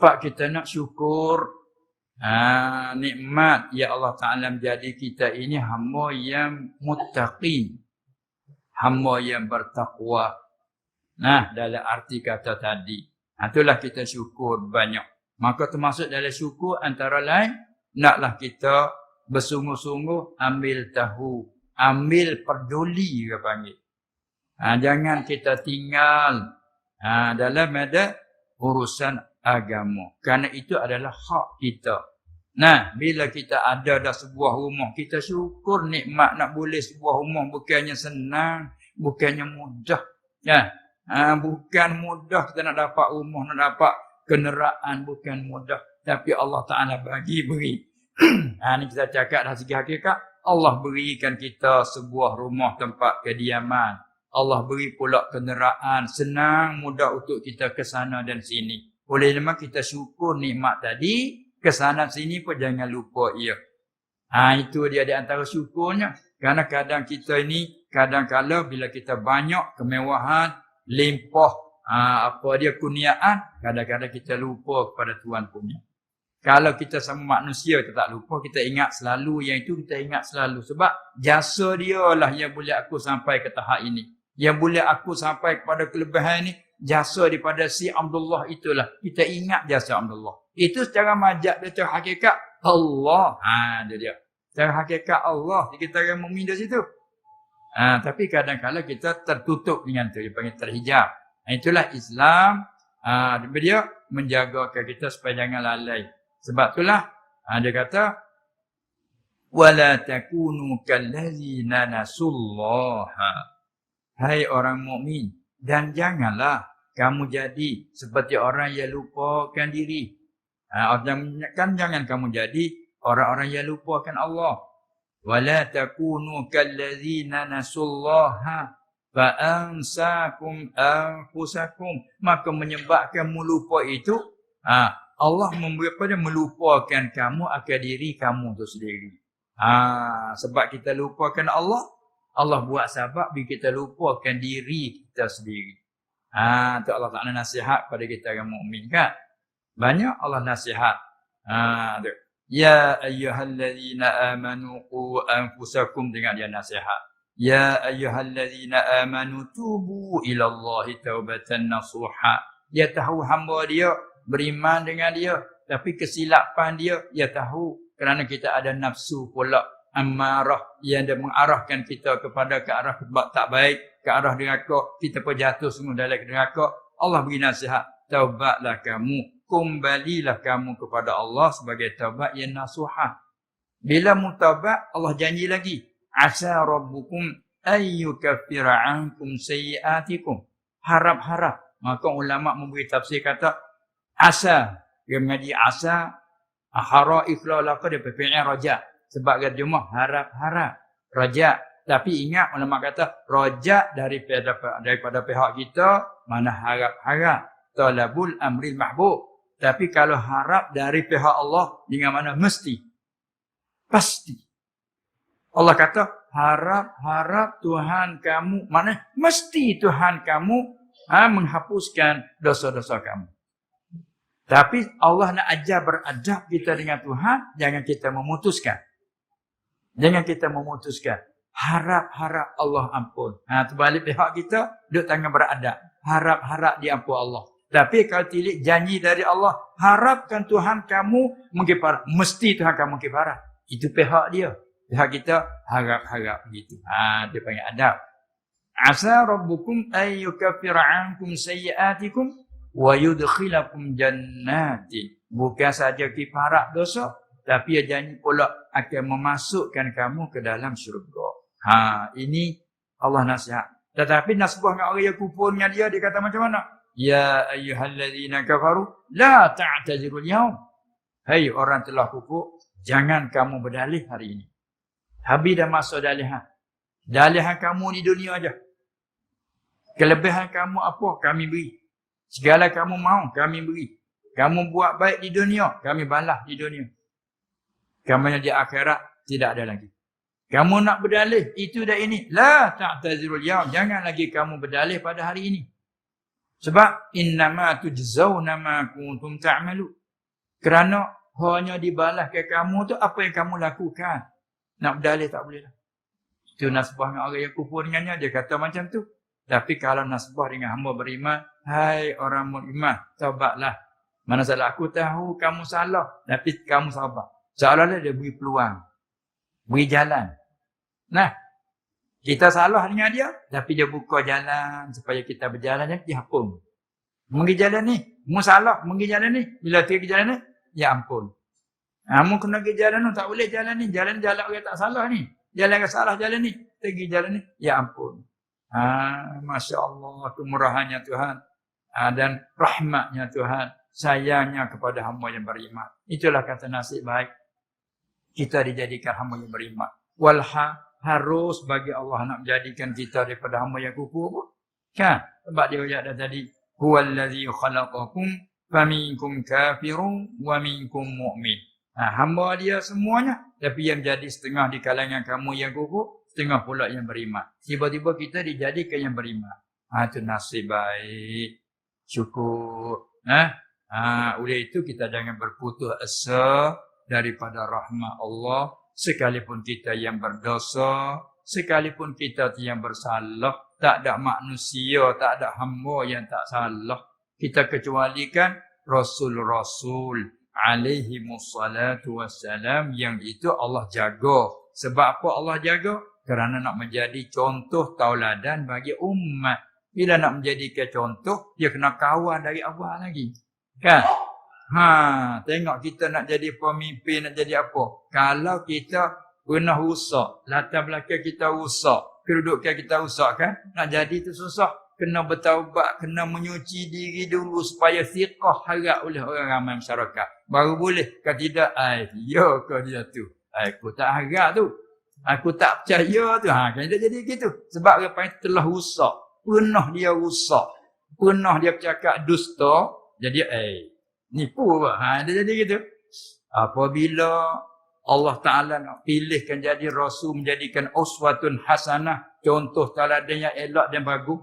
Sebab kita nak syukur ha, nikmat ya Allah Ta'ala menjadi kita ini hamba yang muttaqin. Hamba yang bertakwa. Nah, dalam arti kata tadi. Ha, itulah kita syukur banyak. Maka termasuk dalam syukur antara lain, naklah kita bersungguh-sungguh ambil tahu. Ambil peduli ke panggil. Ha, jangan kita tinggal ha, dalam ada urusan agama. Kerana itu adalah hak kita. Nah, bila kita ada dah sebuah rumah, kita syukur nikmat nak boleh sebuah rumah bukannya senang, bukannya mudah. Ya. Ha, bukan mudah kita nak dapat rumah, nak dapat kenderaan bukan mudah. Tapi Allah Ta'ala bagi beri. ha, ini kita cakap dah segi hakikat. Allah berikan kita sebuah rumah tempat kediaman. Allah beri pula kenderaan. Senang, mudah untuk kita ke sana dan sini. Oleh memang kita syukur nikmat tadi. Ke sana sini pun jangan lupa ia. Ha, itu dia di antara syukurnya. Kerana kadang kita ini, kadang-kadang bila kita banyak kemewahan, limpah, ha, apa dia kuniaan, kadang-kadang kita lupa kepada Tuhan punya. Kalau kita sama manusia, kita tak lupa, kita ingat selalu yang itu, kita ingat selalu. Sebab jasa dia lah yang boleh aku sampai ke tahap ini. Yang boleh aku sampai kepada kelebihan ini, jasa daripada si Abdullah itulah. Kita ingat jasa Abdullah. Itu secara majak dia secara hakikat Allah. Ha, dia dia. Secara hakikat Allah. Kita akan memindah situ. Ha, tapi kadang-kadang kita tertutup dengan itu. Dia panggil terhijab. Ha, itulah Islam. Ha, dia menjaga kita supaya jangan lalai. Sebab itulah ha, dia kata wala takunu kallazina nasullaha hai orang mukmin dan janganlah kamu jadi seperti orang yang lupakan diri ha, kan jangan kamu jadi orang-orang yang lupakan Allah wala takunu kallazina nasullaha fa ansakum anfusakum maka menyebabkan lupa itu ha, Allah memberi pada melupakan kamu akan diri kamu tu sendiri. Ha, sebab kita lupakan Allah, Allah buat sebab biar kita lupakan diri kita sendiri. Ha, tu Allah Ta'ala nasihat pada kita yang mukmin kan? Banyak Allah nasihat. Ha, tu. Ya ayyuhalladzina amanu qu anfusakum dengan dia nasihat. Ya ayyuhalladzina amanu tubu ila Allah taubatan nasuha. Dia tahu hamba dia beriman dengan dia tapi kesilapan dia dia tahu kerana kita ada nafsu pula amarah yang dia mengarahkan kita kepada ke arah tak baik ke arah neraka kita pun jatuh semua dalam neraka. Allah beri nasihat taubatlah kamu kembalilah kamu kepada Allah sebagai taubat yang nasuha bila mutabat Allah janji lagi asa rabbukum ayyukaffira ankum sayiatikum. Harap-harap maka ulama memberi tafsir kata asa dia mengaji asa hara iflalaka dia berfi'il raja sebab dia cuma harap-harap. Raja. Tapi ingat ulama kata raja daripada daripada pihak kita mana harap-harap. Talabul amril mahbub. Tapi kalau harap dari pihak Allah dengan mana? Mesti. Pasti. Allah kata harap-harap Tuhan kamu. Mana? Mesti Tuhan kamu ha, menghapuskan dosa-dosa kamu. Tapi Allah nak ajar beradab kita dengan Tuhan, jangan kita memutuskan. Jangan kita memutuskan. Harap-harap Allah ampun. Ha, terbalik pihak kita, duduk tangan beradab. Harap-harap diampun Allah. Tapi kalau tilik janji dari Allah, harapkan Tuhan kamu mengkiparat. Mesti Tuhan kamu mengkiparat. Itu pihak dia. Pihak kita harap-harap begitu. Ha, dia panggil adab. Asa rabbukum ayyukafira'ankum sayyiatikum wa yudkhilakum jannati bukan saja kifarat dosa tapi ia janji pula akan memasukkan kamu ke dalam syurga. Ha ini Allah nasihat. Tetapi nasbah dengan orang yang kufur dengan dia dia kata macam mana? Ya ayyuhallazina kafaru la ta'taziru al-yawm hai orang telah kufur jangan kamu berdalih hari ini. Habis dah masuk dalihan. Dalihan kamu di dunia aja. Kelebihan kamu apa? Kami beri. Segala kamu mau, kami beri. Kamu buat baik di dunia, kami balas di dunia. Kamu yang di akhirat, tidak ada lagi. Kamu nak berdalih, itu dan ini. La ta'tazirul yaw. Jangan lagi kamu berdalih pada hari ini. Sebab innama tujzauna ma kuntum ta'malu. Kerana hanya dibalas ke kamu tu apa yang kamu lakukan. Nak berdalih tak boleh lah. Itu nasbah dengan orang yang kufur dengannya. Dia kata macam tu. Tapi kalau nasbah dengan hamba beriman. Hai orang beriman. Taubatlah. Mana salah aku tahu kamu salah. Tapi kamu sabar. Seolah-olah dia beri peluang. Beri jalan. Nah. Kita salah dengan dia. Tapi dia buka jalan. Supaya kita berjalan. Dia hapun. Mengi jalan ni. Mu salah. Mengi jalan ni. Bila pergi jalan ni. Ya ampun. Kamu kena pergi jalan tu. Tak boleh jalan ni. Jalan-jalan orang tak salah ni. Jalan yang salah jalan ni. Pergi jalan ni. Ya ampun. Ha, Masya Allah. Kemurahannya Tuhan. Ha, dan rahmatnya Tuhan. Sayangnya kepada hamba yang beriman. Itulah kata nasib baik. Kita dijadikan hamba yang beriman. Walha harus bagi Allah nak menjadikan kita daripada hamba yang kuku pun. Kan? Sebab dia ada tadi. Huwallazi khalaqakum faminkum kafirun wa minkum mu'min. Ha, hamba dia semuanya. Tapi yang jadi setengah di kalangan kamu yang kukuh. Setengah pula yang beriman. Tiba-tiba kita dijadikan yang beriman. Ha, itu nasib baik. Syukur. Ha? Ha, oleh itu kita jangan berputus asa daripada rahmat Allah. Sekalipun kita yang berdosa. Sekalipun kita yang bersalah. Tak ada manusia, tak ada hamba yang tak salah. Kita kecualikan Rasul-Rasul alaihi musallatu wassalam yang itu Allah jaga. Sebab apa Allah jaga? Kerana nak menjadi contoh tauladan bagi umat. Bila nak menjadikan contoh, dia kena kawan dari awal lagi. Kan? Ha, tengok kita nak jadi pemimpin, nak jadi apa? Kalau kita pernah rusak, latar belakang kita rusak, kedudukan kita rusak kan? Nak jadi tu susah kena bertaubat, kena menyuci diri dulu supaya siqah harap oleh orang ramai masyarakat. Baru boleh. Kalau tidak, ai, ya ke dia tu. Aku tak harap tu. Aku tak percaya tu. Ha, kan dia jadi gitu. Sebab apa yang telah rusak. Pernah dia rusak. Pernah dia bercakap dusta. Jadi, eh, nipu apa? Ha, dia jadi gitu. Apabila Allah Ta'ala nak pilihkan jadi rasul, menjadikan uswatun hasanah, contoh teladan yang elok dan bagus,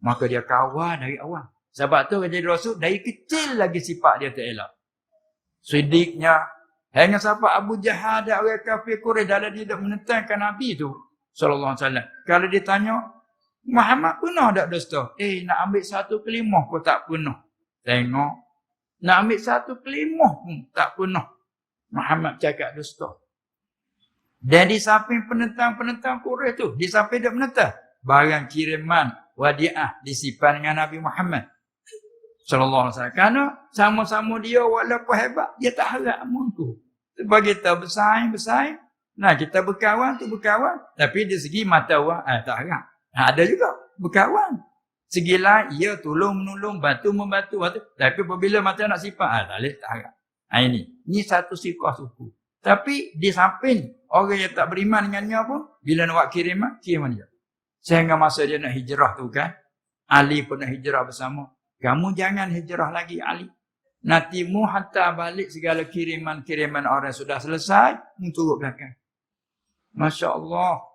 Maka dia kawal dari awal. Sebab tu jadi rasul dari kecil lagi sifat dia tak elok. Sidiknya. Hanya sahabat Abu Jahal dan orang kafir Quraisy dalam dia menentangkan Nabi tu. Sallallahu alaihi wasallam. Kalau dia tanya, Muhammad pernah tak dusta? Eh, nak ambil satu kelimah pun tak pernah. Tengok. Nak ambil satu kelimah pun tak pernah. Muhammad cakap dusta. Dan di samping penentang-penentang Quraisy tu, di samping dia menentang, barang kiriman wadiah disipan dengan Nabi Muhammad sallallahu alaihi wasallam. Karena sama-sama dia walaupun hebat, dia tak harap amunku. Sebab kita bersaing, bersaing. Nah, kita berkawan tu berkawan. Tapi di segi mata wah, eh, tak harap. Nah, ada juga berkawan. Segi lain, ia tolong menolong, bantu membantu. Bantu. Tapi apabila mata nak sifat, ah, tak boleh, tak harap. Nah, ini. Ini satu sifat suku. Tapi di samping orang yang tak beriman dengannya pun, bila nak kiriman, kiriman dia. Sehingga masa dia nak hijrah tu kan. Ali pun nak hijrah bersama. Kamu jangan hijrah lagi Ali. Nanti mu hantar balik segala kiriman-kiriman orang sudah selesai. Untuk belakang. Masya Allah.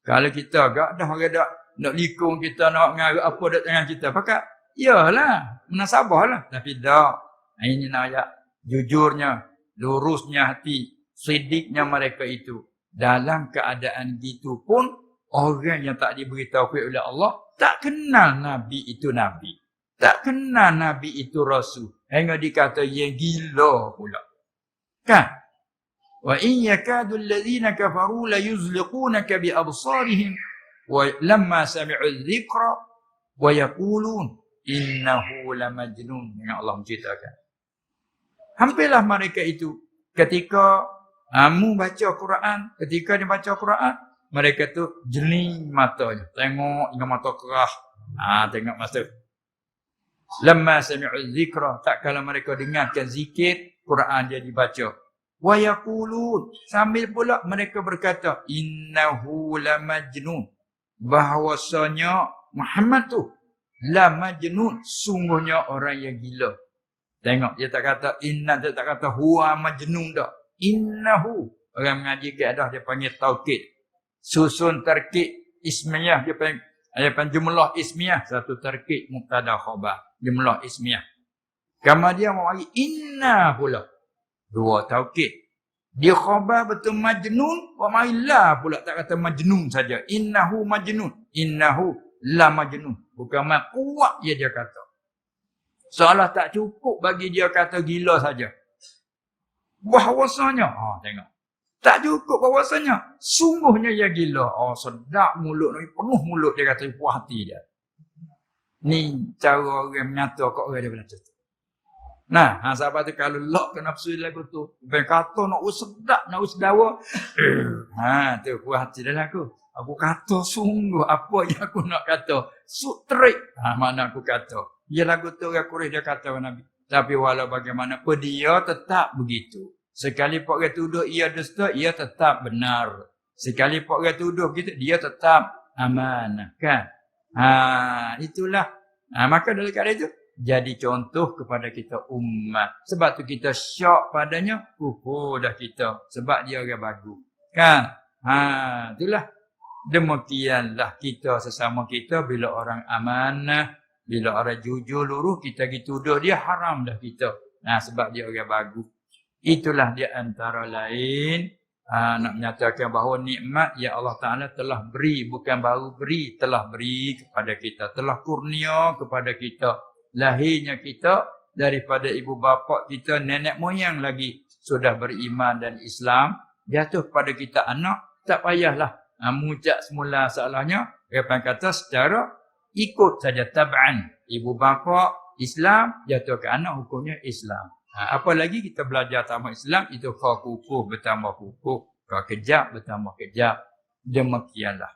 Kalau kita agak dah orang dah nak likung kita nak mengarut apa dah dengan kita. Pakat. Yalah. Menasabah lah. Tapi dah. Ini nak. Jujurnya. Lurusnya hati. Sidiknya mereka itu. Dalam keadaan gitu pun Orang yang tak diberitahu oleh Allah tak kenal Nabi itu Nabi. Tak kenal Nabi itu Rasul. Hingga dikata yang gila pula. Kan? Wa in yakadu alladhina kafaru la yuzliqunaka bi absarihim lamma sami'u dhikra wa yaqulun innahu lamajnun yang Allah menceritakan. Hampirlah mereka itu ketika kamu baca Quran, ketika dia baca Quran, mereka tu jeli matanya. Tengok dengan mata kerah. Ha, tengok masa. Lama sami'u zikra. Tak kalau mereka dengarkan zikir, Quran dia dibaca. Wa yaqulun. Sambil pula mereka berkata, innahu la majnun. Bahawasanya Muhammad tu la majnun. Sungguhnya orang yang gila. Tengok dia tak kata inna dia tak kata huwa majnun dah. Innahu. Orang mengaji keadaan dia panggil taukid susun terkik ismiyah dia panggil dia panggil jumlah ismiyah satu terkik mubtada khabar jumlah ismiyah. Kemudian mari inna pula. Dua taukid. Dia khabar betul majnun, wa mari la pula tak kata majnun saja. Innahu majnun. Innahu la majnun. Bukan mak kuat dia dia kata. Seolah tak cukup bagi dia kata gila saja. Bahawasanya, ha tengok. Tak cukup bahawasanya. Sungguhnya dia gila. Oh sedap mulut. Penuh mulut dia kata puas hati dia. Ni cara orang menyata kok orang dia tu. Nah, ha, sahabat tu kalau lok ke nafsu lagu tu. Ben kata nak sedap, nak sedawa. ha, tu puas hati dia aku. Aku kata sungguh apa yang aku nak kata. Sutrik. Ha, mana aku kata. Ya lagu tu orang kurih dia kata Nabi. Tapi walau bagaimanapun dia tetap begitu. Sekali pak orang tuduh ia dusta, ia tetap benar. Sekali pak orang tuduh kita, dia tetap amanah. Kan? Ha, itulah. Ha, maka dalam kali itu, jadi contoh kepada kita umat. Sebab tu kita syok padanya, kukuh dah kita. Sebab dia orang bagus. Kan? Ha, itulah. Demikianlah kita sesama kita bila orang amanah, bila orang jujur luruh, kita gitu tuduh dia haram dah kita. Nah, sebab dia orang bagus. Itulah dia antara lain aa, nak menyatakan bahawa nikmat ya Allah Taala telah beri bukan baru beri telah beri kepada kita telah kurnia kepada kita lahirnya kita daripada ibu bapa kita nenek moyang lagi sudah beriman dan Islam jatuh kepada kita anak tak payahlah ha, mengucap semula salahnya apa kata secara ikut saja tab'an ibu bapa Islam jatuh ke anak hukumnya Islam Ha, apa lagi kita belajar tamat Islam itu kau kukuh bertambah kukuh, kau kejap bertambah kejap. Demikianlah.